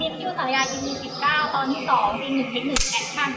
มิสยูสารยา EP 19ตอนที่2ซีนหนึ่งเทคนิคแอคชั่น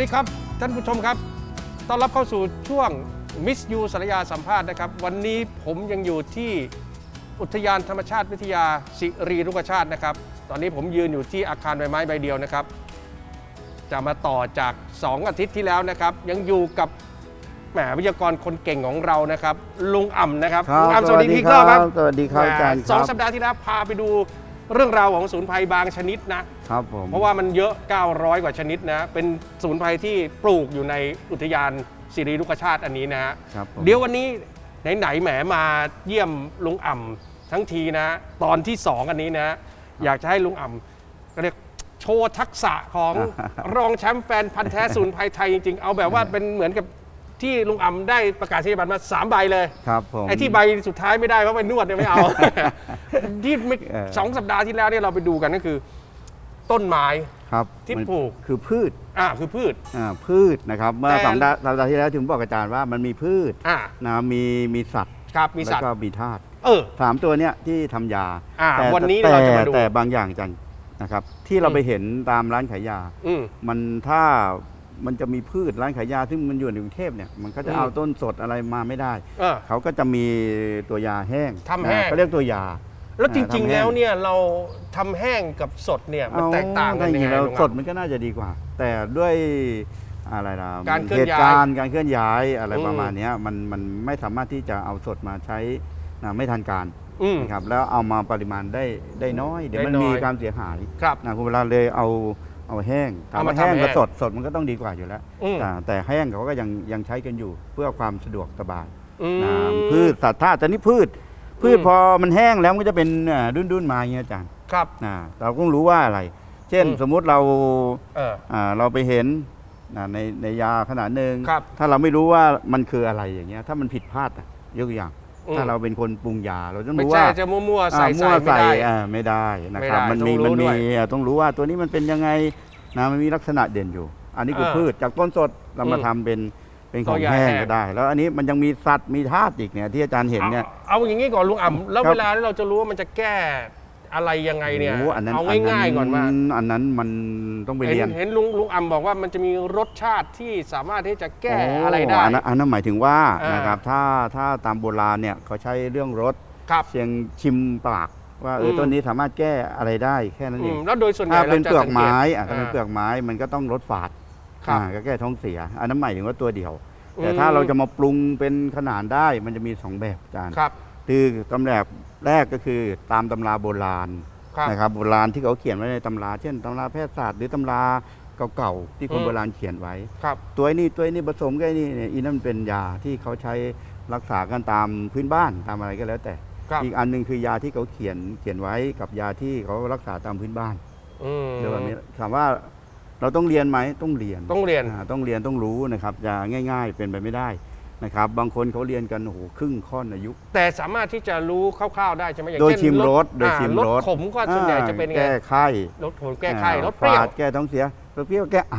ดีครับท่านผู้ชมครับ ต้อนรับเข้าสู่ช่วงมิสยูสารยาสัมภาษณ์นะครับ วันนี้ผมยังอยู่ที่อุทยานธรรมชาติวิทยาสิรีรุกชาตินะครับ ตอนนี้ผมยืนอยู่ที่อาคารใบไม้ใบเดียวนะครับ จะมาต่อจาก 2 อาทิตย์ที่แล้วนะครับ ยังอยู่กับแหมวิทยากรคนเก่งของเรานะครับ ลุงอ่ำนะครับครับลุงอ่ำสวัสดีพี่ก็ครับสวัสดีครับอาจารย์แหมสองครับสัปดาห์ที่แล้วพาไปดู เรื่องราวของสมุนไพรบางชนิดนะ ครับผม เพราะว่ามันเยอะ 900 กว่าชนิดนะ เป็นสมุนไพรที่ปลูกอยู่ในอุทยานสิริรุกชาติอันนี้นะฮะครับผม เดี๋ยววันนี้ไหนๆแหมมาเยี่ยมลุงอ่ำทั้งทีนะ ตอนที่ 2 อันนี้นะ อยากจะให้ลุงอ่ำก็เรียกโชว์ทักษะของ รองแชมป์แฟนพันธ์แท้สมุนไพรไทยจริงๆ เอาแบบว่าเป็นเหมือนกับ ที่ลุงอ่ำได้ประกาศนียบัตรมา3ใบเลยครับผม ไอ้ที่ใบสุดท้ายไม่ได้เพราะไปนวดเนี่ยไม่เอา ที่ไม่เออ สองสัปดาห์ที่แล้วเนี่ยเราไปดูกันก็คือ ต้นไม้ ครับที่มันปลูก คือพืชอ่าคือพืช อ่าพืชนะครับเมื่อแต่ สัปดาห์สัปดาห์ที่แล้วถึงบอกอาจารย์ว่ามันมีพืชอ่านะมีมีสัตว์ครับมีสัตว์แล้วก็มีธาตุเออ สามตัวเนี้ยที่ทำยาอ่าแต่วันนี้แต่เราจะมาดูแต่บางอย่างอาจันนะครับ ที่เราอืม ไปเห็นตามร้านขายยา อืม มันถ้า มันจะมีพืชร้านขายยาซึ่งมันอยู่ในกรุงเทพเนี่ยมันก็จะอืมเอาต้นสดอะไรมาไม่ได้ เออ เขาก็จะมีตัวยาแห้งทำแห้ง นะเขาเรียกตัวยา แล้วจริงทำแห้ๆงแล้วเนี่ยเราทำแห้งกับสดเนี่ยมันแตกต่างกันเอยังไงแล้วลุงสอะดมันก็น่าจะดีกว่า แต่ด้วยอะไรล่ะการเคลื่อนเหย้ายตุการณ์การเคลื่อนย้ายอะไรอืม ประมาณเนี้ยมันมันไม่สามารถที่จะเอาสดมาใช้นะไม่ทันการอืม นะครับแล้วเอามาปริมาณได้ได้น้อย เดี๋ยวมันได้น้มีอยการเสียหายครับ นะคุณเวลาเลยเอา เอาแห้งถามเอามาว่าแห้งทำกับแห้งสดสดมันก็ต้องดีกว่าอยู่แล้วอืม อ่าแต่แห้งเขาก็ยังยังใช้กันอยู่เพื่อความสะดวกสบายอืม นะพืชสัตว์ธาตุแต่นี่พืช พืชอืม พอมันแห้งแล้วมันก็จะเป็นดุนดุนๆมาอย่างเงี้ยอาจารย์ครับ นะเราก็ต้องรู้ว่าอะไร เช่นอืม สมมุติเรา เออ อ่าเราไปเห็นนะในในยาขนาดหนึ่งครับถ้าเราไม่รู้ว่ามันคืออะไรอย่างเงี้ยถ้ามันผิดพลาดอะยกตัวอย่าง อืม ถ้าเราเป็นคนปรุงยา เราต้องไม่รู้ใช่ว่าจะมั่วๆ ใส่อ่าใส่มั่วไม่ได้ อ่าไม่ได้นะครับไม่ได้มันมีต้องรู้มันมีด้วยอ่าต้องรู้ว่าตัวนี้มันเป็นยังไงนะมันมีลักษณะเด่นอยู่ อันนี้คือเออพืชจากต้นสดเรามาอืมทำเป็นเป็นของตัวยาแห้งแห้ง ก็ได้ แล้วอันนี้มันยังมีสัตว์มีธาตุอีกเนี่ยที่อาจารย์เห็นเนี่ย เอาเอาอย่างนี้ก่อนลุงอ่ำแล้วครับ เวลาที่เราจะรู้ว่ามันจะแก้ อะไรยังไงเนี่ย โอ้อันนั้นเอาง่ายๆก่อนว่าอันนั้นมันต้องไปเห็เรียนนเห็นลุงลุงอ่ำบอกว่ามันจะมีรสชาติที่สามารถที่จะแก้โอะไรได้อันนั้นอันนั้นหมายถึงว่าอ่านนะครับถ้าถ้าตามโบราณเนี่ยเขาใช้เรื่องรสครับเชียงชิมปากว่าเอออม ต้นนี้สามารถแก้อะไรได้แค่นั้นอืเองมแล้วโดยส่วนใหญ่ถ้าเป็นราจะเปลือกไม้สังอะถ้าเป็นเปลือกไม้มันก็ต้องลดฝาดครับ อ่าก็แก้ท้องเสีย อันนั้นหมายถึงว่าตัวเดียว แต่อืมถ้าเราจะมาปรุงเป็นขนาดได้มันจะมีสองแบบอาจารย์ ครับ คือตำแบบ แรกก็คือตามตำราโบราณครับ นะครับโบราณที่เขาเขียนไว้ในตำรา เช่นตำราแพทยศาสตร์หรือตำราเก่าๆที่คนอืม โบราณเขียนไว้ ครับ ตัวไอ้นี่ตัวไอ้นี่ผสมกับไอ้นี่เนี่ยอีนั่นเป็นยาที่เขาใช้รักษากันตามพื้นบ้านตามอะไรก็แล้วแต่ ครับอีกอันหนึงคือยาที่เขาเขียนเขียนไว้กับยาที่เขารักษาตามพื้นบ้านอืมเดี๋ยวแบบนี้ถามว่าเราต้องเรียนไหมต้องเรียนต้องเรียนาต้องเรียนต้องรู้นะครับจะง่าย ๆ เป็นไปไม่ได้ นะครับบางคนเขาเรียนกันโอ้โหครึ่งค่อนอายุ แต่สามารถที่จะรู้คร่าวๆได้ใช่ไหมอย่างโดยเช่นชิมรสโดยอ่าชิมรสขมก็ส่วนใหญ่จะเป็นไงแก้ไข้รสขมแก้ไข้รสเปรี้ยวฝาดแก้ท้องเสียรสเปรี้ยวแก้ไอ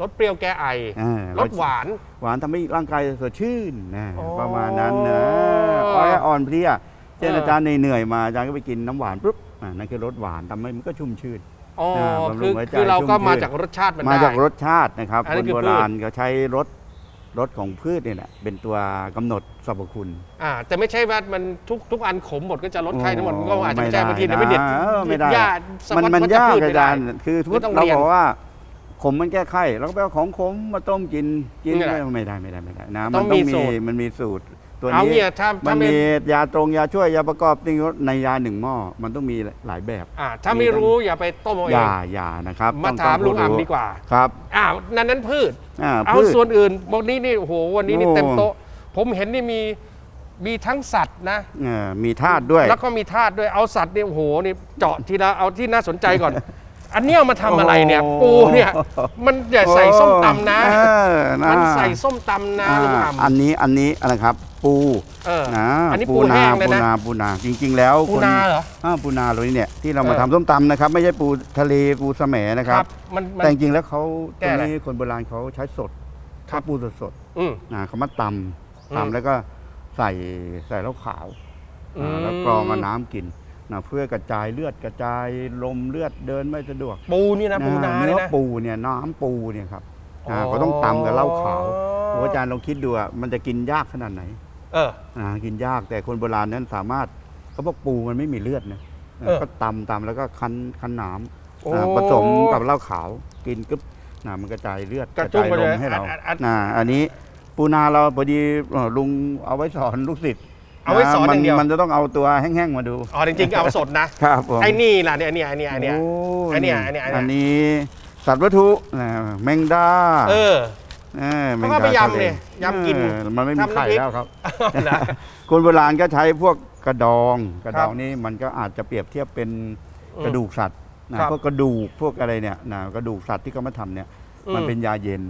รสเปรี้ยวแก้ไออ่ารสหวาน หวานทำให้ร่างกายสดชื่นนะอ๋อประมาณนั้นนะอ้อยอ่อนเพลียเช่นเอออ อาจารย์เหนื่อยๆมาอาจารย์ก็ไปกินน้ำหวานปุ๊บอ่านั่นคือรสหวานทำให้มันก็ชุ่มชื่น อ๋ออ่าบำรุคืงอหัวใจคือเราก็ชุ่มมาชื่นจากรสชาติมันมาได้ จากรสชาตินะครับอันคนี้นคือโบราณเขาใช้รส รสของพืชเนี่ยแหละเป็นตัวกำหนดสรรพคุณอ่าแต่ไม่ใช่ว่ามันทุกทุกอันขมหมดก็จะลดไข้ทั้งหมดโอ้ก็อาจจะไม่ใช่ไม่ได้บางทีเดี๋ยวไม่เด็ดนะเออไม่ได้ญาติสมันวัสดิ์มันวัชยากพืชอาไม่ได้จารย์คือทุไม่กต้องเราเรียนบอกว่าขมมันแก้ไข้เราก็ไปเอาของขมมาต้มกินกินนี่แหละไม่ได้ไม่ได้ไม่ได้นะต้มัอนงต้มีองมีสูตรมันมีสูตร ตัวเอานี้เนี่ยถ้ามัถ้านไม่มียาตรงยาช่วยยาประกอบนี่ในยาหนึ่งหม้อมันต้องมีหลายแบบอ่าถ้าไม่รู้อย่าไปต้มเอาเอยางยานะครับมาต้องถามต้ลุองอ่ำรู้ดีกว่าครับอ้าวนั้นนั้นพืช อ่าเอาพืช ส่วนอื่นบอกนี้นี่โอ้โหวันนี้นี่โอ้ เต็มโต๊ะ ผมเห็นนี่มีมีทั้งสัตว์นะ เอ่อมีธาตุด้วย แล้วก็มีธาตุด้วยเอาสัตว์เนี่ยโอ้โหนี่เจาะทีละเอาที่น่าสนใจก่อน อันเนี้ยเอามาทำอะไรเนี่ย โอ้ปูเนี่ย มันอย่าใส่ส้มตำนะ เออนะ มันใส่ส้มตำนะอ่าลุงอันอ่ำนี้อันนี้อะไรครับ ปูเออนะอันนี้ปูแห้งเลยปูนะนาปูนาจริง ๆ แล้วปูคนนาเหรออ่าปูนาเลยเนี่ยที่เรามาเออ ทำส้มตำนะครับ ไม่ใช่ปูทะเลปูแสมนะครับ มันมัน แต่จริงๆแล้วเขาแก้ตรงอะไรนี้คนโบราณเขาใช้สดครับ เขาปูสดสดอืม ๆนะเขามาตอืมำตำแล้วก็ใส่ใส่เหล้าขาวอืมอ่าแล้วกรองเอาน้ำกิน นะเพื่อกระจายเลือดกระจายลมเลือดเดินไม่สะดวกปูนี่นะปูนาเนื้เนี่อยนะ ปูเนี่ยน้ำปูเนี่ยครับอ๋อาก็ต้องตำกับเหล้าขาวโอ้อาจารย์ลองคิดดูอะมันจะกินยากขนาดไหนเออ อ่ากินยากแต่คนโบราณนั้นสามารถเขาบอกปูมันไม่มีเลือดนะเออก็ตำตำแล้วก็คั้นคั้นน้โอ้ำอ่าผสมกับเหล้าขาวกินกึ๊บนะมันกระจายเลือดกระจุ้งจายไปลเลยมให้เราอัดอัด นะอันนี้ปูนาเราพอดีเอ่อลุงเอาไว้สอนลูกศิษย์ เอาไว้สอนะอย่างเดียวมันจะต้องเอาตัวแห้งๆมาดูอ๋อจริงๆเอาสดนะครับผมไอ้นี่ล่ะเนี่ยไอ้เนี่ยไอ้เนี่ยไอ้เนี่ยโไอ้เนี่ยไอ้เนี่ยไอ้เนี่ยอันนี้สัตว์วัตถุนะแมงดาเออเออแมเขางก็ดาไปยำทะเลเนี่ยยำกินเออมันไม่มีทำน้ำไข่พริกแล้วครับนะคนโบราณก็ใช้พวกกระดอง กระครัดบองนี่มันก็อาจจะเปรียบเทียบเป็นอืมกระดูกสัตว์นะครับพวกกระดูกพวกอะไรเนี่ยนะกระดูกสัตว์ที่เขามาทำเนี่ยอืมมันเป็นยาเย็น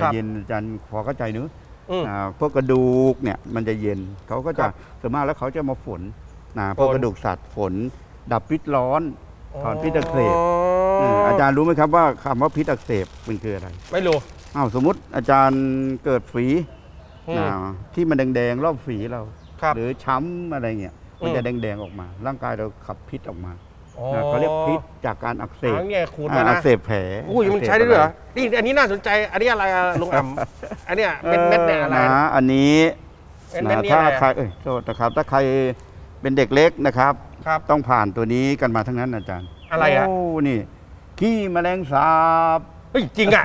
ครัยาบเย็นอาจารย์พอเข้าใจเนื้อะ อืม อ่าพวกกระดูกเนี่ยมันจะเย็นเขาก็จะครับส่วนมากแล้วเขาจะมาฝนนะพวกฝน กระดูกสัตว์ฝน ดับพิษร้อนถอนพิษอักเสบอ๋อมอาจารย์รู้ไหมครับว่าคำว่าพิษอักเสบมันคืออะไรไม่รู้อ้าวสมมติอาจารย์เกิดฝีอืมอ่าที่มันแดงๆรอบฝีเรา ครับหรือช้ำอะไรเงี้ยมันอืม จะแดงๆออกมา ร่างกายเราขับพิษออกมา อ๋อนะเขาเรียกพิษจากการอักเสบอ๋อเนี่ยขูดอ่ามาอันะกเสบแผลอุ้ยมันใช้ได้ด้วยเหรอนี่อันนี้น่าสนใจ อันนี้อะไรอะลุงอ่ำ อันเนี้ยเม็ดเม็ดเนี่ยอะไร นะอันนี้เม็ดเม็ดนะนี่ถ้าอะไรใครอะเอ้ยโทษนะครับ ถ้าใครเป็นเด็กเล็กนะครับ ครับ ต้องผ่านตัวนี้กันมาทั้งนั้นอาจารย์อะไรอะโอ้นี่ขี้แมลงสาบ เฮ้ยจริงอะ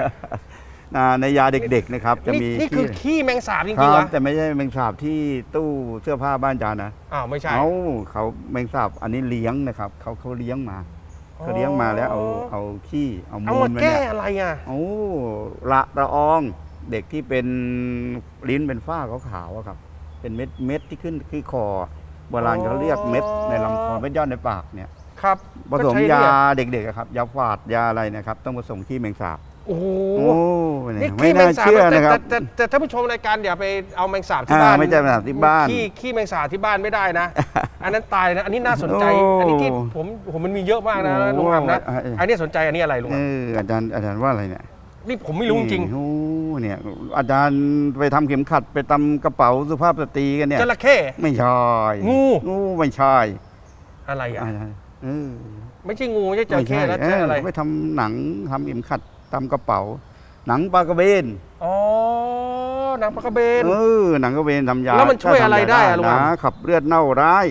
อ่าในยาเด็กๆนะครับจะนี่มีนี่คือขี้ขี้แมงสาบจคริงๆเหรรัอบแต่ไม่ใช่แมงสาบที่ตู้เสื้อผ้าบ้านอาจารย์นะอ้าวไม่ใช่เอาเขาแมงสาบอันนี้เลี้ยงนะครับเขาเขาเลี้ยงมาเขาเลี้ยงมาแล้วเอาเอาขี้เอาเอามูมาลมันแก้เนี่ยอะไรอะ โอ้ละระอองเด็กที่เป็นลิ้นเป็นฝ้าขาวๆอะครับ เป็นเม็ดเม็ดที่ขึ้นที่คอโบราณเขาเรียกเม็ดในลำคอเม็ดยอดในปากเนี่ย ครับผสมก็ใช้ยาเรีกเด็กๆอะครับยาฝาดยาอะไรนะครับ ต้องผสมขี้แมงสาบ โอ้โหโอ้เนี่ยนี่ไม่ขี้แมน่างสาบเชื่อแต่นะครับแต่แต่แต่ท่านผู้ชมรายการอย่าไปเอาแมงสาบที่อ่าบ้านไม่ใช่แมงสาบที่บ้านขี้ขี้แมงสาบที่บ้านไม่ได้นะ อันนั้นตายนะ อันนี้น่าสนใจ โอ้ อันนี้ที่ผมผมมันมีเยอะมากนะโอ้ลุงอ่ำนะเออเอออัอันนี้สนใจอันนี้อะไรลุงเออ่ำออาจารย์อาจารย์ว่าอะไรเนี่ยนี่ผมไม่รู้จริงโอ้เนี่ยอาจารย์ไปทำเข็มขัดไปทำกระเป๋าสุภาพสตรีกันเนี่ย จระเข้ ไม่ใช่งู งูไม่ใช่อะไรอะ อาจารย์เออไม่ใช่งูไม่ใช่จไม่ระเข้ใช่แล้วเอใช่ออะไร ไปทำหนังทำเข็มขัด ทำกระเป๋า หนังปลากระเบนอ๋อหนังปลากระเบน เออหนังกระเบนทำยาแล้วมันช่วยอะไรได้อะทำยาลุงนะอะขับเลือดเน่าร้าย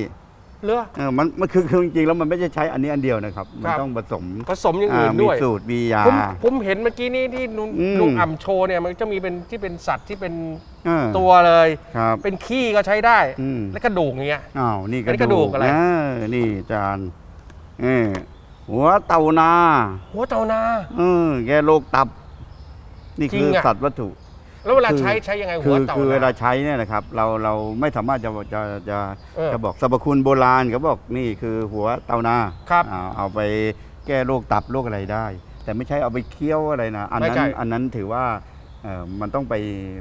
เหรอเออมันมันคือคือจริงๆแล้วมันไม่ใช่ใช้อันนี้อันเดียวนะครับ มันครับต้องผสมผสมอย่างอื่นมีด้วยสูตรมียาผมผมเห็นเมื่อกี้นี้ที่ลุงอืมลุงอ่ำโชว์เนี่ยมันจะมีเป็นที่เป็นสัตว์ที่เป็นเออตัวเลยครับเป็นขี้ก็ใช้ได้อืมและกระดูกอย่างเงี้ยอ้าวนี่อันนี้กระดูกอะไรเนี่อาจารย์เออ หัวเต่านาหัวเต่านา เออแก้โรคตับ นี่จริคืงออะ สัตว์วัตถุ แล้วเวลาคือใช้ใช้ยังไงหัคืวอเต่าคือเวลานา ใช้เนี่ยนะครับ เราเราไม่สามารถจะจะจะเออจะบอกสรรพคุณโบราณเขาบอกนี่คือหัวเต่านาครับอ่าเอาไปแก้โรคตับโรคอะไรได้ แต่ไม่ใช่เอาไปเคี้ยวอะไรนะอันไม่นั้นใช่อันนั้นถือว่าเอ่อมันต้องไป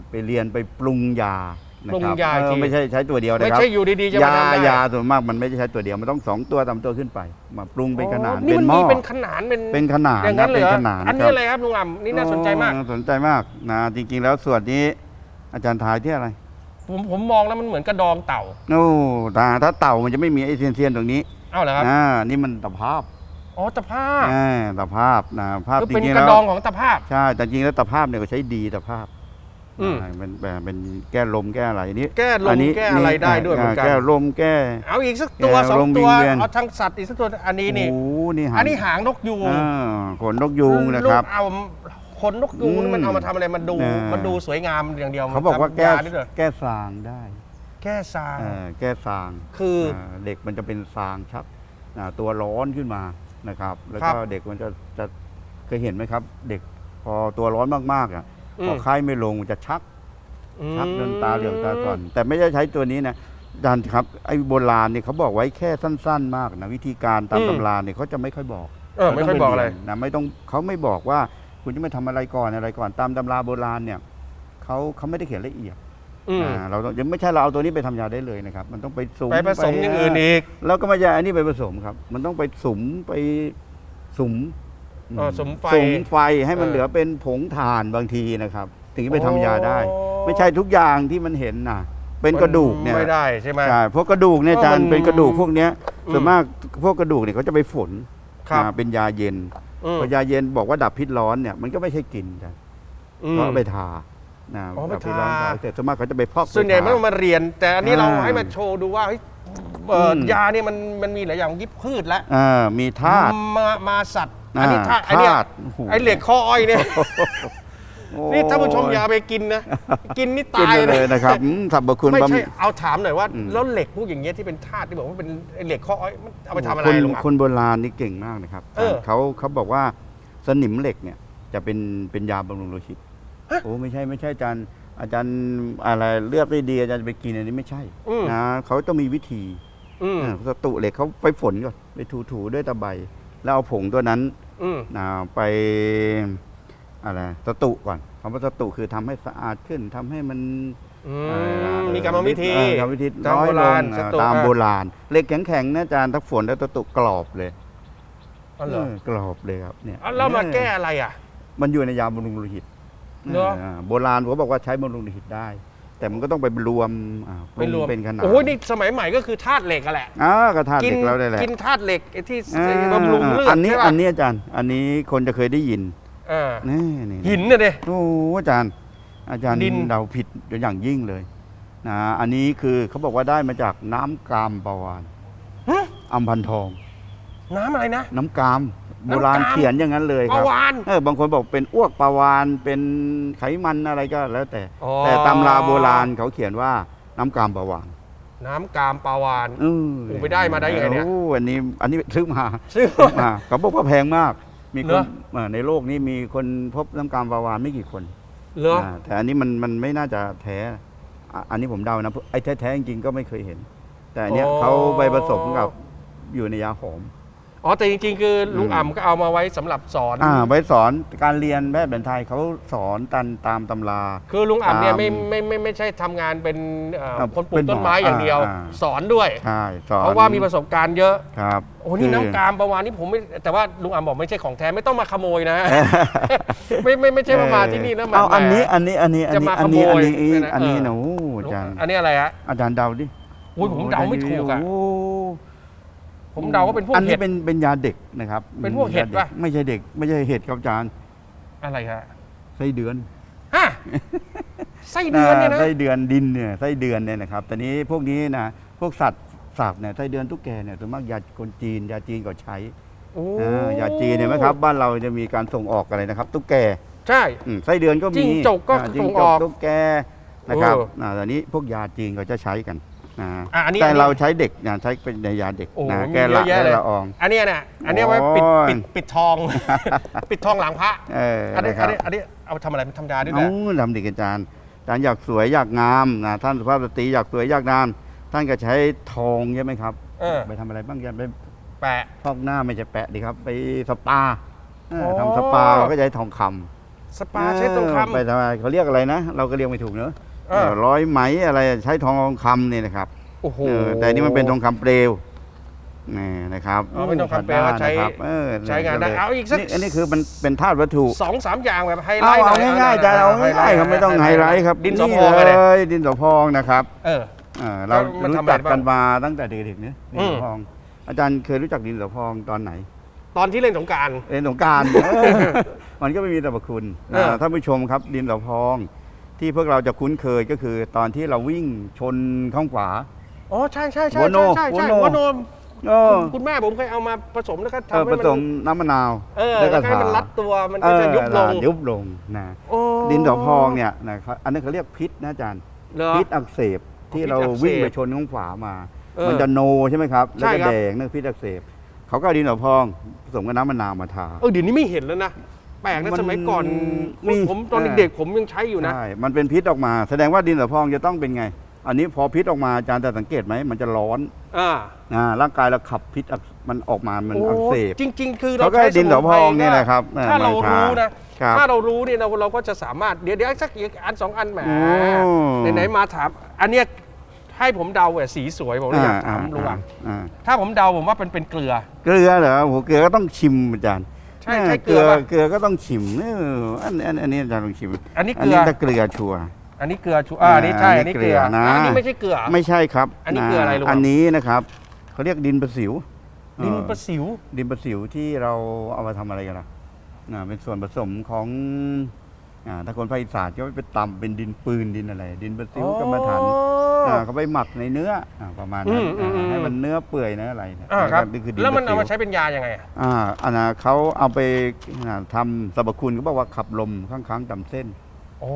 ไปเรียนไปปรุงยา นะปรุงครับยาเออทีไม่ใช่ใช้ตัวเดียวไม่นะครับ ใช่อยู่ดีๆจะมายาทำได้ยาส่วนมากมันไม่ใช่ใช้ตัวเดียวมันต้องสองตัวสามตัวขึ้นไป มาปรุงเป็นขนาดอ๋อนี่เป็มันนหม้มีอเป็นขนาดเป็นเป็นขนาดอย่างนะนั้นเลยเป็นเหรอขนาดอันคนี้รับอะไรครับลุงอ่ำนี่น่าสนใจมากโอ้สนใจมากนะจริงๆแล้วส่วนนี้ อาจารย์ทายที่อะไรผมผมมองแล้วมันเหมือนกระดองเต่าโอ้ถ้าถ้าเต่ามันจะไม่มีไอ้เซียนเซียนๆตรงนี้เอ้าเหรอครับอ่านี่มันตะภาพอ๋อตะภาพอ่าตะภาพนะภาพก็จเป็นริงๆกระแล้วดองของตะภาพ ใช่แต่จริงๆแล้วตะภาพเนี่ยก็ใช้ดีตะภาพ อืม อ่าเป็นแบบเป็นแก้ลมแก้อะไรนี่แก้ลมนนี้แก้อะไรได้ด้วยเหมือนกันแก้ลมแก้ เอาอีกสักตัวแกสองลมตัววิงเวียน เอาทั้งสัตว์อีกสักตัวอันนี้นี่ โอ้โหนี่หางอันนี้หางนกยูงอ่าขนนกยูงนะครับ ลูกเอาขนนกยูงนี่มันอืมเอามาทำอะไรมันดู อ่ามั มันดูสวยงามอย่างเดียวเขาบอกว่าแก้ยได้ด้วยแก้สางได้แก้ซางเออแก้สางคือาเด็กมันจะเป็นสางชักอ่าตัวร้อนขึ้นมานะครับ แล้วครัก็บเด็กมันจะจะเคยเห็นไหมครับ เด็กพอตัวร้อนมากๆอะ อืมพอไข้ไม่ลงจะชักอืมชักจนตาเหลืองตาก่อน แต่ไม่ได้ใช้ตัวนี้นะอาจารย์ครับไอ้โบราณเนี่ยเขาบอกไว้แค่สั้น ๆ มากนะวิธีการตามอืมตำราเนี่ยเขาจะไม่ค่อยบอกเออไม่ค่อยบอกอะไรต้งปเนนะไม่ต้องเขาไม่บอกว่าคุณจะไม่ทำอะไรก่อนอะไรก่อนตามตำราโบราณเนี่ยเขาเขาไม่ได้เขียนละเอียดอืมอ่าเราต้องยังไม่ใช่เราเอาตัวนี้ไปทำยาได้เลยนะครับ มันต้องไปสุมไปผสมอย่างอื่นอีก แล้วก็ไม่ใช่อันนี้ไปผสมครับ มันต้องไปสุมไปสุม อ๋อสุมไฟ สุมไฟให้มันเออ เหลือเป็นผงถ่านบางทีนะครับ ถึงจะไปทำยาได้ โอ้ไม่ใช่ทุกอย่างที่มันเห็นนะเป็นกระดูกเนี่ยไม่ได้ใช่ไหม ใช่พวกกระดูกเนี่ยอาจารย์เพราะมันเป็นกระดูกพวกเนี้ยอืมส่วนมากพวกกระดูกเนี่ยเขาจะไปฝนครับ อ่าเป็นยาเย็นอืมพอยาเย็นบอกว่าดับพิษร้อนเนี่ยมันก็ไม่ใช่กินจ้ะอืมเขาเอาไปทานะอ๋อไปดับพิษร้อนทาเสร็จส่วนมากเขาจะไปพอกส่วนใหญ่ไปไม่ทา ต้องมาเรียน แต่อันนี้เราอ่า ให้มาโชว์ดูว่าเฮ้ย เอ่ออม ยาเนี่ยมันมันมีหลายอย่างยิบพืชแล้วอ่ามีธาตุ มามาสัตว์อันนี้อ่าธาตุอันเนี้ยธาตุโอ้โห ไอเหล็กข้ออ้อยเนี่ยโอ้นี่ท่านผู้ชมอย่าเอาไปกินนะกินนี่กินตายไปเลยนะครับอืมสรรพคุณไม่บำ ใช่เอาถามหน่อยว่าอืมแล้วเหล็กพวกอย่างเงี้ยที่เป็นธาตุที่บอกว่าเป็นไอ้เหล็กข้ออ้อยมันเอาไปทำอะไรคนลุงอะ คนโบราณนี่เก่งมากนะครับเออเขาเขาบอกว่าสนิมเหล็กเนี่ยจะเป็นเป็นยาบำรุงโลหิตฮะโอ้ไม่ใช่ไม่ใช่อาจารย์อาจารย์อะไรเลือกได้ดีอาจารย์จะไปกินอันนี้ไม่ใช่อืม นะเขาต้องมีวิธี อืมอ่าสตุเหล็กเขาไปฝนก่อนไปถูๆด้วยตะไบแล้วเอาผงตัวนั้นอืมนะไปอะไรสตุก่อนคำว่าสตุคือทำให้สะอาดขึ้นทำให้มันอืเอ่อมมีกรรมวิธี เออกรรมวิธีตามน้อยโบลรางณอ่าสตุตามอะโบราณเหล็กแข็งๆนะอาจารย์ถ้าฝนแล้วสตุกรอบเลยอ๋อเหรอเออกรอบเลยครับเนี่ยอะแล้วมาแก้อะไรอะ มันอยู่ในยาบำรุงโลหิตเหรออ่าโบราณเขาบอกว่าใช้บำรุงโลหิตได้ แต่มันก็ต้องไปรวมอ่าไม่รวมเป็นขนาดโอ้ยนี่สมัยใหม่ก็คือธาตุเหล็กอะแหละอ่ากระทากิเด็กเราได้แหละกินธาตุเหล็กไอ้ที่อ่าไอ้บำรุงเลือดอันนี้ใช่ปะอันนี้อาจารย์ อันนี้คนจะเคยได้ยินอ่านี่นี่หินน่ะเด้โอ้อาจารย์ อาจารย์ดินเราผิดอย่างยิ่งเลยนะอันนี้คือเขาบอกว่าได้มาจากน้ำกามปาวานฮะอัมพันทอง น้ำอะไรนะ น้ำกาม โบน้ำกามราณเขียนอย่างนั้นเลยปคลารับวาน เออบางคนบอกเป็นอ้วกปลาวานเป็นไขมันอะไรก็แล้วแต่ อ๋อ แต่ตำราโบราณเขาเขียนว่าน้ำกามปลาวานน้ำกามปลาวาน เออโอ้ไปได้มาได้ยังไงเนี่ย โอ้อันนี้อันนี้ซื้อมา ซึ่งซื้อมาเขาบอกว่าแพงมาก มีคเหรนอ เอ่อในโลกนี้มีคนพบน้ำกามปลาวานไม่กี่คนเหรอ อ่าแต่อันนี้มันมันไม่น่าจะแท้อะอันนี้ผมเดานะ ไอ้แท้ๆจริงๆก็ไม่เคยเห็น แต่อันเนี้ยเขาไปผสมกับอยู่ในยาหอม อ๋อแต่จริงๆ คือลุงอืมอ่ำก็เอามาไว้สำหรับสอน อ่าไว้สอนการเรียนแพทย์แผนไทยเขาสอนตันตามตำรา คือลุงอ่ำเนี่ยตามไม่ไม่ไม่ไม่ใช่ทำงานเป็นเอ่ออ่าคนปลูเป็กนหมอต้นไม้อย่างเดียวอ่า สอนด้วย ใช่สอนเพราะว่ามีประสบการณ์เยอะ ครับโอ้นี่คือน้ำกามปลาวานนี่ผมไม่แต่ว่าลุงอ่ำบอกไม่ใช่ของแท้ไม่ต้องมาขโมยนะ ไม่ไม่ไม่ใช่ว่ามาที่นี่นะมาเอาอันนี้แหมอันนี้อันนี้อันจะนี้มาอันนี้ขโมอันยนี้เนี่ยนะอันนี้เออนะโอ้อาจารย์อันนี้อะไรฮะอาจารย์เดาดิอุ้ยผมเดาไม่ถูกอะโอ้ ผมเดาว่าเป็นพวกอันเห็นี้ดเป็นเป็นยาเด็กนะครับเป็นพวกเห็ดยากปะไม่ใช่เด็ก ไม่ใช่เห็ดครับอาจารย์อะไรฮะไส้เดือนฮะไส้เดือนเนี่ยนะไส้เดือนดินเนี่ยไส้เดือนเนี่ยนะครับแต่นี้พวกนี้นะพวกสัตว์สัตว์เนี่ยไส้เดือนตุ๊กแกเนี่ยส่วนมากยาคนจีนยาจีนก็ใช้โอ้อ่ายาจีนเนี่ยไหมครับ บ้านเราจะมีการส่งออกอะไรนะครับ ตุ๊กแกใช่ อืมไส้เดือนก็มีจิ้งจกก็าส่งออกจิ้จตุ๊กแกนะครับเอออ่าแต่นี้พวกยาจีนเขาจะใช้กัน นะอะอันนี้แต่อันนี้เราใช้เด็กนะใช้เป็นในยาเด็กโอ้โหนะมีแก้หลักเยอะแยะเลยแก้ละออง อันเนี้ยเนี่ยอันเนี้ยไว้ปิดโอ้ย ปิดปิดทอง ปิดทองหลังพระ เอออันนี้นะคอัรันบนี้อันนี้เอาทำอะไรมันทำยาด้วยเอานะทำเด็กอาจารย์อาจารย์อยากสวยอยากงามนะท่านสุภาพสตรีอยากสวยอยากงาม ท่านก็ใช้ทองใช่ไหมครับ เออไปทำอะไรบ้างยันไปแปะ พอกหน้าไม่ใช่แปะดิครับไปสปาเออโอ้ ทำสปาเราก็ใช้ทองคำสปาใช้ทองคเออไปทำอะไรเขาเรียกอะไรนะ เราก็เรียกไม่ถูกเนอะ เออ เออร้อยไหมอะไรใช้ทองคำเนี่ยนะครับำโอ้โห เออแต่นี่มันเป็นทองคำเปลวนี่นะครับอ๋อเป็นทองคำเปลวว่าใช้นะครับเออใช้งานได้ลยเอาอีกสัก นี่อันนี้คือมันเป็นธาตุวัตถุ สองสามอย่างแบบไฮไลเอาท์หน่เอาอยง่ายๆอาจารย์เอาง่ายๆครับไม่ต้องไฮไลท์ครับดินสอนี่พองไปเลเลยยดินสอพองนะครับเออ เออเรามันรู้ทำอะไรจักกันบ้างมาตั้งแต่เด็กๆเนี่ยดินสอพอง อาจารย์เคยรู้จักดินสอพองตอนไหนตอนที่เล่นสงกรารเล่นสงกราร มันก็ไม่มีสรรพคุณเออ นะท่านผู้ชมครับ ดินสอพอง ที่พวกเราจะคุ้นเคยก็คือตอนที่เราวิ่งชนข้างขวา อ๋อใช่ใช่ใช่หัวโนใช่ใช่หัวโนหัวโนมเออ คุณคุณแม่ผมเคยเอามาผสมแล้วก็เออทำให้ผมันสมน้ำมะนาวเออแล้วก็ให้มันทารัดตัวมันเอก็อจะยุบลงยุบลงนะโอ้ดินสอพองเนี่ยนะครับอันนั้นเขาเรียกพิษนะอาจารย์ เหรอ พิษอักเสบที่พิษเราอักเสบวิ่งไปชนข้างขวามา เออมันจะโนใช่ไหมครับ แล้วใช่ก็ครับ แดงนั่นพิษอักเสบเขาก็เอาดินสอพองผสมกับน้ำมะนาวมาทา เออเดี๋ยวนี้ไม่เห็นแล้วนะแปลกนะมันสมัยก่อนมีผมตอนเออ เด็กๆผมยังใช้อยู่นะ ใช่ มันเป็นพิษออกมา แสดงว่าดินสอพองจะต้องเป็นไง อันนี้พอพิษออกมาอาจารย์จะสังเกตไหม มันจะร้อนอ่าอ่าร่างกายเราขับพิษอักมันออกมา มันอักเสบ จริง ๆ คือเขาเราก็ใช้ดินสอพองเนี่ยสมุนะครับไพรถ้าเรามทรู้นะ ครับถ้าเรารู้เนี่ยเราเราก็จะสามารถเดี๋ยวเดี๋ยวสักอีกอันสองอันแหมโอ้ ไหนๆมาถาม อันเนี้ยให้ผมเดาอะสีสวยผมเลยอยากถามลุงอะอ่าถ้าผมเดาผมว่าเป็นเป็นเกลือ เกลือเหรอโหเกลือก็ต้องชิมอาจารย์ ใช่นี่ยใช่เกลือป่ะเกลือก็ต้องชิมเอออันอันอันนี้อาจารย์ลองชิมอันนี้อัเกนลืนี้อถ้าเกลือชัวร์ อันนี้เกลือชูอ่าอันนี้ใช่อ่าอันนี้เกลืออันนี้เกลือนะ อันนี้ไม่ใช่เกลือ ไม่ใช่ครับอันนี้เกลืออะไรลุงอันนี้นะครับเขาเรียกดินประสิวดินเออประสิวดินประสิวที่เราเอามาทำอะไรกันล่ะอ่าเป็นส่วนผสมของ อ่าถ้าคนภาคอีสานก็ไปตำเป็นดินปืนดินอะไร ดินประสิวกรรมฐานอ๋ออ่าเขาไปหมักในเนื้ออ่าประมาณนั้นอืมอืมอืม อ่าให้มันเนื้อเปื่อยเนื้ออะไรเนี่ยอ่าครับ นี่คือดินแล้วมันปเอาระมาสิวใช้เป็นยายังไงอะอ่าอันนะเขาเอาไปอ่าทำสรรพคุณเขาบอกว่าขับลมข้างๆจำเส้น โอ้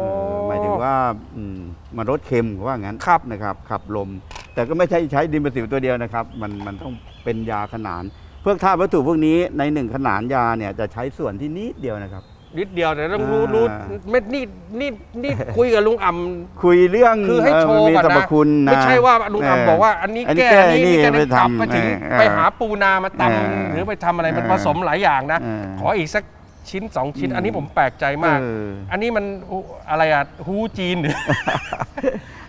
เออหมายถึงว่าอืมมันลดเค็มเขาว่างั้นครับ นะครับขับลม แต่ก็ไม่ใช่ใช้ดินประสิวตัวเดียวนะครับ มันมันต้องเป็นยาขนานพวกธาตุวัตถุพวกนี้ในหนึ่งขนานยาเนี่ยจะใช้ส่วนที่นิดเดียวนะครับ นิดเดียวแต่ต้องรู้อ่ารู้เม็ดนี่นี่นี่คุยกับลุงอ่ำคุยเรื่องคือให้โชว์เมันมีก่อนสรรพนะคุณนะไม่ใช่ว่าลุงอ่ำบอกว่าอันนี้อันนี้แก้อันนี้แก้นี่แก้นี่นี่กลับไปทำมาถึงเออ ไปหาปูนามาตเออำหรือไปทำอะไรมันเออผสมหลายอย่างนะ เออขออีกสักชิ้นสองชิ้นอืมอันนี้ผมแปลกใจมาก เออ อันนี้มันอุอะไรอะฮูจีนหรือ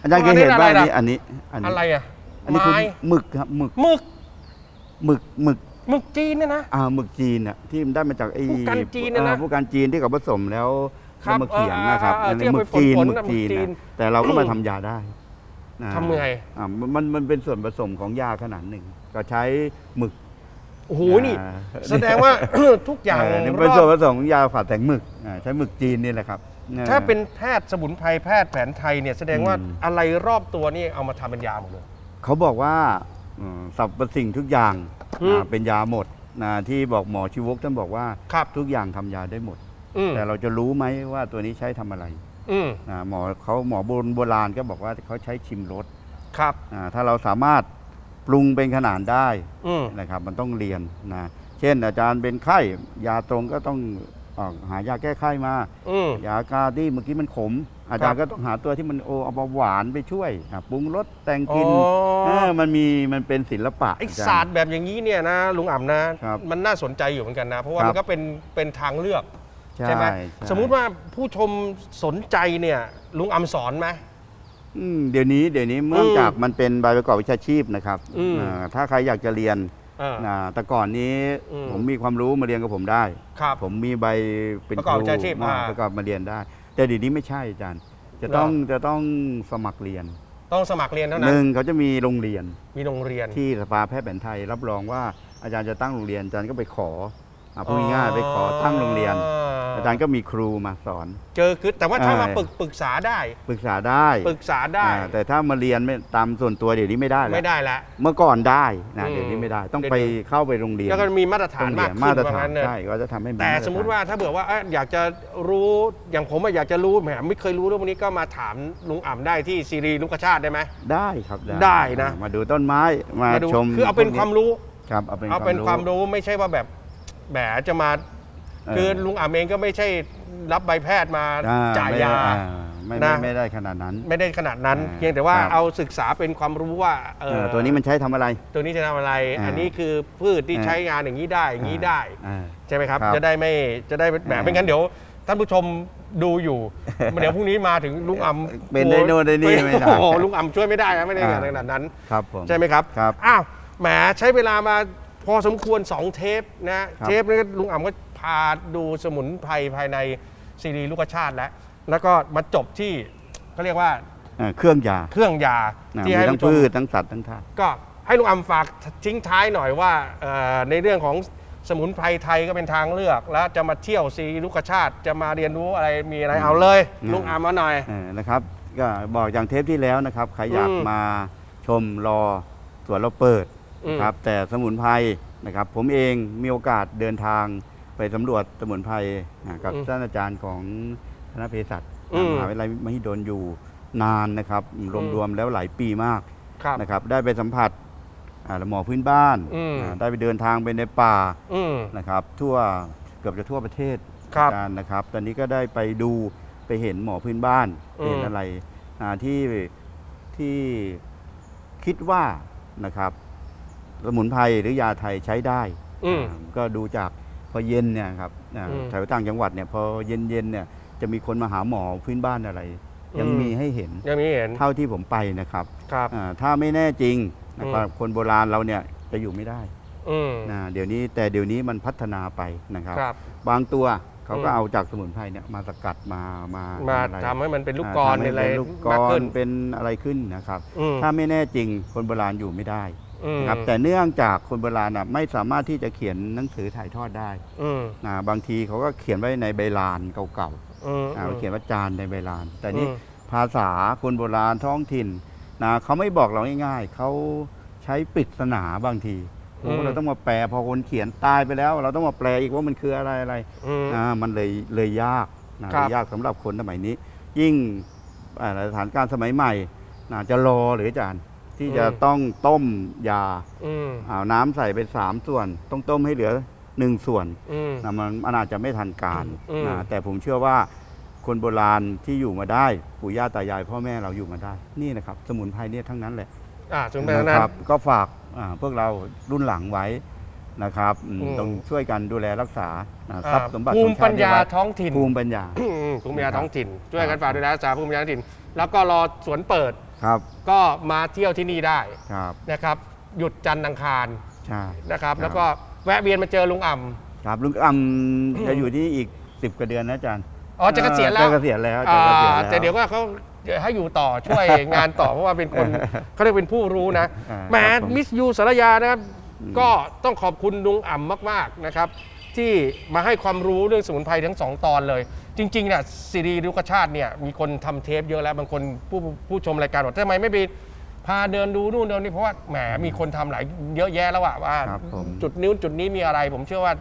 อาจารย์เคยเห็นอันบ้างนี้อันนี้อันนี้อะไรอะอันนี้คือไม้หมึกครับหมึกหมึกหมึกหมึก หมึกจีนเนี่ยนะ อ่าหมึกจีนอะที่มันได้มาจากไอ้ผู้กันจีนเนี่ยนะอ่าผู้กันจีนที่เขาผสมแล้วครับเอามาเขียนนะครับเออเออนั่นที่เอาหมึไปกจีนฝนๆหมึกน่ะจีนหมึกจีนนะแต่เราก็มาทำยาได้นะทำยังไง อ่ามันมันมันเป็นส่วนผสมของยาขนาดหนึ่ง ก็ใช้หมึก โอ้โหนี่ อ่า แสดงว่า ทุกอย่างเออนี่รเป็นอส่วนบผสมของยาฝาดแสงหมึกอ่าใช้หมึกจีนนี่แหละครับถ้าเป็นแพทย์สมุนไพรแพทย์แผนไทยเนี่ยแสดงว่าอืม อะไรรอบตัวนี่เอามาทำเป็นยาหมดเลย เขาบอกว่า อืมสรรพสิ่งทุกอย่างอืมอ่าเป็นยาหมดนะที่บอกหมอชีวกท่านบอกว่าครับทุกอย่างทำยาได้หมด อืมแต่เราจะรู้ไหมว่าตัวนี้ใช้ทำอะไรอืมอ่าหมอเขาหมอโบราณโบราณก็บอกว่าเขาใช้ชิมรสครับอ่าถ้าเราสามารถปรุงเป็นขนาดได้ อืมนะครับมันต้องเรียนนะเช่นอาจารย์เป็นไข้ยาตรงก็ต้อง ออกหายาแก้ไข้มา อืม ยากาที่เมื่อกี้มันขม อาจารย์ก็ต้องหาตัวที่มันโอเอามาหวานไปช่วยอะปรุงรสแต่งกลินอ๋อ เออมันมีมันเป็นศิลปะไอ้อาจารย์ ศาสตร์แบบอย่างนี้เนี่ยนะลุงอ่ำนะ ครับมันน่าสนใจอยู่เหมือนกันนะ เพราะว่าครับ มันก็เป็นเป็นทางเลือก ใช่ไหมใช่สมมุติว่าผู้ชมสนใจเนี่ยลุงอ่ำสอนไหม อืมเดี๋ยวนี้เดี๋ยวนี้เนื่องจากมันเป็นใบประกอบวิชาชีพนะครับอืม อ่าถ้าใครอยากจะเรียน อ่านะแต่ก่อนนี้อืมผมมีความรู้มาเรียนกับผมได้ ครับผมมีใบเป็นประกอบครูวิชาชีพอ่าอ่าประกอบมาเรียนได้ แต่เดี๋ยวนี้ไม่ใช่อาจารย์ จะต้องจะต้องสมัครเรียนต้องสมัครเรียนเท่าหนั้น นึ่งเขาจะมีโรงเรียนมีโรงเรียน ที่สภาแพทย์แผนไทย รับรองว่าอาจารย์จะตั้งโรงเรียนอาจารย์ก็ไปขอ อะพูดง่ายๆไปขอตั้งโรงเรียน อาจารย์ก็มีครูมาสอน เจอคือแต่ว่าถ้าเออมาปรึกปรึกษาได้ ปรึกษาได้ปรึกษาได้ อ่าแต่ถ้ามาเรียนไม่ตามส่วนตัวเดี๋ยวนี้ไม่ได้แล้วไม่ได้แล้วเมื่อก่อนได้นะอืม เดี๋ยวนี้ไม่ได้ต้องเดี๋ยวไปนี้เข้าไปโรงเรียนแล้วก็มีมาตรฐานต้องมาเรีกยนขึ้นมาตรว่าฐานงั้นเนอะใช่ก็จะทำให้แต่ตรฐนสมมุติว่าถ้าเผื่อว่าเอ้ยอยากจะรู้อย่างผมอะอยากจะรู้แหมไม่เคยรู้เรื่องพวกนี้ก็มาถามลุงอ่ำได้ที่ซีรีลูกชาติได้ไหม ได้ครับได้นะมาดูต้นไม้มามาดูชมคือเอาเป็นความรู้ ครับเอาเป็นเอาเป็นความรู้ไม่ใช่ว่าแบบ แหมจะมา เออ คือลุงอ่ำเองก็ไม่ใช่รับใบแพทย์มาอ่จ่ายไม่ได้ยาอ่ไม่นะ ไม่ไม่ได้ขนาดนั้น ไม่ได้ขนาดนั้น อ่าเพียงแต่ว่าครับ เอาศึกษาเป็นความรู้ว่าเอเอออตัวนี้มันใช้ทำอะไร ตัวนี้จะทำอะไร อ่าอันนี้คือพืชที่อ่า ใช้งานอย่างนี้ได้อย่างนี้ได้ อ่า ใช่ไหมครับ ครับจะได้ไม่จะได้แหมอ่าไม่งั้นเดี๋ยว ท่านผู้ชมดูอยู่ เดี๋ยวพรุ่งนี้มาถึงลุงอ่ำเป็นได้โน่นได้นี่ไม่ได้ โอ้โหลุงอ่ำช่วยไม่ได้นะไม่ได้อ่าขนาดนั้น ครับผม ใช่ไหมครับ ครับ อ้าว แหมใช้เวลามา พอสมควร 2 เทปนะเทปนี้ลุงอ่ำก็พาดูสมุนไพรภายในซีรีส์ลูกชาติแล้ว แล้วก็มาจบที่เขาเรียกว่าเอ่อเครื่องยาเครื่องยานะที่มีให้ทั้งผู้ชมพืชทั้งสัตว์ทั้งธาตุก็ให้ลุงอ่ำฝากทิ้งท้ายหน่อยว่าเอ่อในเรื่องของสมุนไพรไทยก็เป็นทางเลือก แล้วจะมาเที่ยวซีรีส์ลูกชาติ จะมาเรียนรู้อะไรมีอะไรเอาเลย ลุงอ่ำมาหน่อยเออนะครับ ก็บอกอย่างเทปที่แล้วนะครับใครอยากอืมมาชมรอสวนเราเปิดอืมนะ ครับแต่สมุนไพรนะครับผมเองมีโอกาสเดินทางไปสำรวจสมุนไพรนะกับอืมท่านอาจารย์ของคณะเภสัชอืมมหาวิทยาลัยมหิดลอยู่นานนะครับรวมๆแล้วหลายปีมากครับนะครับได้ไปสัมผัสอ่าหมอพื้นบ้านอืมอ่าได้ไปเดินทางไปในป่าอืมนะครับทั่วเกือบจะทั่วประเทศครับการนะครับ ตอนนี้ก็ได้ไปดูไปเห็นหมอพื้นบ้านอืมเห็นอะไรอ่าที่ที่คิดว่านะครับ สมุนไพรหรือยาไทยใช้ได้อืม อ่าก็ดูจากพอเย็นเนี่ยครับอ่าอืมแถวต่างจังหวัดเนี่ยพอเย็นเย็นๆเนี่ยจะมีคนมาหาหมอพื้นบ้านอะไร ยังอืม มีให้เห็นยังมีเห็นเท่าที่ผมไปนะครับครับ อ่าถ้าไม่แน่จริงนะครับอืมคนโบราณเราเนี่ยจะอยู่ไม่ได้อืมนะเดี๋ยวนี้แต่เดี๋ยวนี้มันพัฒนาไปนะครับ ครับ บางตัวเขาก็อืม เอาจากสมุนไพรเนี่ยมาสกัดมามามาอะไรทำให้มันเป็นลูกากรทำให้อะไรเป็นลูกกมากรขึ้นเป็นอะไรขึ้นนะครับ อืม ถ้าไม่แน่จริงคนโบราณอยู่ไม่ได้ อืมนะครับแต่เนื่องจากคนโบราณน่ะไม่สามารถที่จะเขียนหนังสือถ่ายทอดได้อืมนะบางทีเขาก็เขียนไว้ในใบลานเก่าอืมๆนะเขียนว่าจานในใบลาน แต่นี่อืม ภาษาคนโบราณท้องถิ่นนะเขาไม่บอกเราง่ายๆเขาใช้ปริศนาบางทีอืม เราต้องมาแปลพอคนเขียนตายไปแล้ว เราต้องมาแปลอีกว่ามันคืออะไรอะไร อืม อ่ามันเลยเลยยากนะครับเลยยากสำหรับคนสมัยนี้ ยิ่งอ่าสถานการณ์สมัยใหม่นะจะรอหรืออาจารย์ ที่จะอืมต้องต้มยาอืมเอาน้ำใส่ไปสามส่วน ต้องต้มให้เหลือหนึ่งส่วนอืม นะมันมันอาจจะไม่ทันการอืม นะแต่ผมเชื่อว่าคนโบราณที่อยู่มาได้ปู่ย่าตายายพ่อแม่เราอยู่มาได้ นี่นะครับ สมุนไพรเนี่ยทั้งนั้นแหละ อ่าสมุนไพรนะนั้นครับก็ฝากอ่าพวกเรารุ่นหลังไว้นะครับอืมอืม ต้องช่วยกันดูแลรักษาอ่าอ่าทรัพย์สมบัติภูของมิชาปัญติญาไว้ท้องถิ่น ภูมิปัญญา อืมภูมิปัญญานะครับท้องถิ่นช่วยกันครับฝากดูแลรักษาภูมิปัญญาท้องถิ่น แล้วก็รอสวนเปิด ครับก็มาเที่ยวที่นี่ได้ครับนะครับ หยุดจันทร์อังคารใช่นะครับครับแล้วก็แวะเวียนมาเจอลุงอ่ครับลุงอ่ำจะอยู่ที่อีกสิบกว่าเดือนนะอาจารย์ำอ๋อจะเกษียณแล้ว จะเกษียณแล้วจะอ่าเกษียณแล้วแต่เดี๋ยวก็เขาให้อยู่ต่อช่วยงานต่อ เพราะว่าเป็นคนเขาเรียกเป็นผู้รู้นะอ่าแหมครับผ มิสยูสารยานะครับอืมก็ต้องขอบคุณลุงอ่ำมาก ๆนะครับ ที่มาให้ความรู้เรื่องสมุนไพรทั้งสองตอนเลย จริงๆเนี่ยซีรีส์ลูกชาติเนี่ยมีคนทำเทปเยอะแล้วบางคนผู้ผู้ชมรายการบอกทำไมไม่ไปพาเดินดูนู่นเดินนี่เพราะว่าแหมมีคนทำหลายเยอะแยะแล้วอะว่า ครับผม จุดนิ้วจุดนี้มีอะไร ผมเชื่อว่า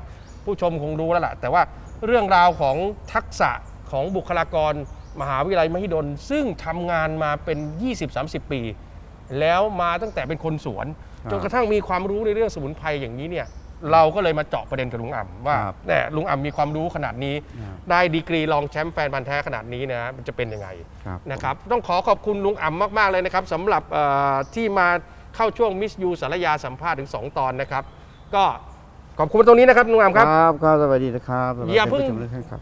ผู้ชมคงรู้แล้วล่ะ แต่ว่าเรื่องราวของทักษะของบุคลากร มหาวิทยาลัยมหิดล ซึ่งทำงานมาเป็น 20-30 ปี แล้วมาตั้งแต่เป็นคนสวน จนกระทั่งมีความรู้ในเรื่องสมุนไพรอย่างนี้เนี่ย เราก็เลยมาเจาะประเด็นกับลุงอ่ำว่าครับเนี่ยลุงอ่ำมีความรู้ขนาดนี้ ครับ ได้ดีกรีรองแชมป์แฟนพันธ์แท้ขนาดนี้นะมันจะเป็นยังไง ครับ นะครับต้องขอขอบคุณลุงอ่ำมาก ๆ เลยนะครับสำหรับเอ่อที่มาเข้าช่วงมิสยูสารยาสัมภาษณ์ถึง 2 ตอนนะครับ ก็ขอบคุณตรงนี้นะครับลุงอ่ำครับ ครับก็สวัสดีนะครับสวัสดีอย่าเพิ่ง ท่นผู้ชมทุกท่านครับ